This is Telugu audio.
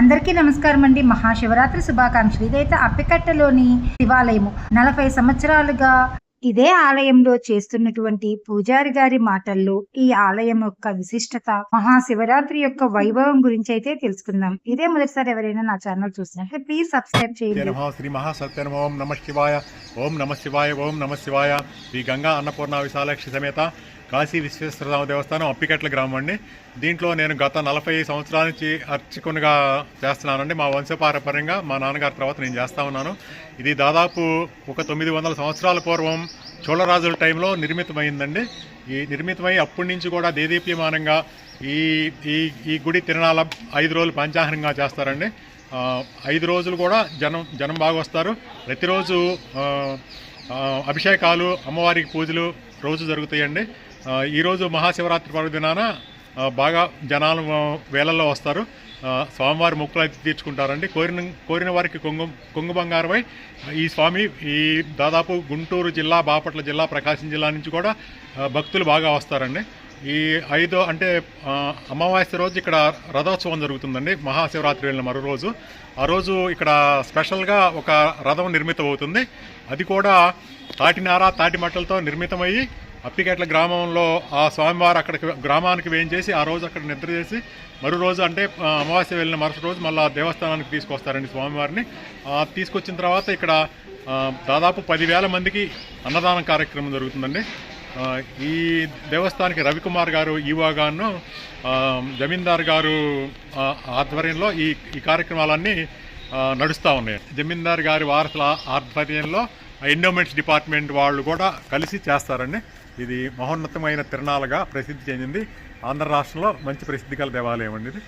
అందరికీ నమస్కారం అండి. మహాశివరాత్రి శుభాకాంక్షలు. ఇదైతే అప్పికట్టలోని శివాలయము. నలభై సంవత్సరాలుగా ఇదే ఆలయంలో చేస్తున్నటువంటి పూజారి గారి మాటల్లో ఈ ఆలయం యొక్క విశిష్టత మహాశివరాత్రి యొక్క వైభవం గురించి అయితే తెలుసుకుందాం. ఇదే మొదటిసారి ఎవరైనా నా ఛానల్ చూసినట్లయితే ప్లీజ్ సబ్స్క్రైబ్ చేయండి. శ్రీ మహాసత్యనమ ఓం నమ శివాయ. ఓం నమ శివాయ ఓం నమ శివాయ. శ్రీ గంగా అన్నపూర్ణ విశాలాక్షి సమేత కాశీ విశ్వేశ్వరరామ దేవస్థానం అప్పికట్ల గ్రామం అండి దీంట్లో నేను గత నలభై సంవత్సరాల నుంచి అర్చకునిగా చేస్తున్నానండి. మా వంశపారపర్యంగా మా నాన్నగారి తర్వాత నేను చేస్తా ఉన్నాను. ఇది దాదాపు ఒక తొమ్మిది వందల సంవత్సరాల పూర్వం చోళరాజుల టైంలో నిర్మితమైందండి. ఈ నిర్మితమై అప్పటి నుంచి కూడా దేదీప్యమానంగా ఈ ఈ ఈ గుడి తిరణాల ఐదు రోజులు పంచాహనంగా చేస్తారండి. ఐదు రోజులు కూడా జనం జనం బాగా వస్తారు. ప్రతిరోజు అభిషేకాలు అమ్మవారికి పూజలు రోజు జరుగుతాయండి. ఈరోజు మహాశివరాత్రి పర్వదినాన బాగా జనాలు వేలల్లో వస్తారు. స్వామివారి మొక్కులు అయితే తీర్చుకుంటారండి. కోరిన కోరిన వారికి కొంగు కొంగు బంగారమై ఈ స్వామి ఈ దాదాపు గుంటూరు జిల్లా బాపట్ల జిల్లా ప్రకాశం జిల్లా నుంచి కూడా భక్తులు బాగా వస్తారండి. ఈ ఐదో అంటే అమావాస్య రోజు ఇక్కడ రథోత్సవం జరుగుతుందండి. మహాశివరాత్రి వెళ్ళిన మరో రోజు. ఆ రోజు ఇక్కడ స్పెషల్గా ఒక రథం నిర్మితం అవుతుంది అది కూడా తాటినార తాటి మట్టలతో నిర్మితమయ్యి అప్పికేట్ల గ్రామంలో ఆ స్వామివారు అక్కడికి గ్రామానికి వేయించేసి ఆ రోజు అక్కడ నిద్ర చేసి మరో రోజు అంటే అమావాస్య వెళ్ళిన మరుసటి రోజు మళ్ళీ దేవస్థానానికి తీసుకొస్తారండి స్వామివారిని. తీసుకొచ్చిన తర్వాత ఇక్కడ దాదాపు పదివేల మందికి అన్నదానం కార్యక్రమం జరుగుతుందండి. ఈ దేవస్థానికి రవికుమార్ గారు ఈవాగాను జమీందార్ గారు ఆధ్వర్యంలో ఈ ఈ కార్యక్రమాలన్నీ నడుస్తూ ఉన్నాయి. జమీందార్ గారి వారసుల ఆధ్వర్యంలో ఎండోమెంట్స్ డిపార్ట్మెంట్ వాళ్ళు కూడా కలిసి చేస్తారండి. ఇది మహోన్నతమైన తిరణాలుగా ప్రసిద్ధి చెందింది. ఆంధ్ర రాష్ట్రంలో మంచి ప్రసిద్ధి గల దేవాలయం అండి ఇది.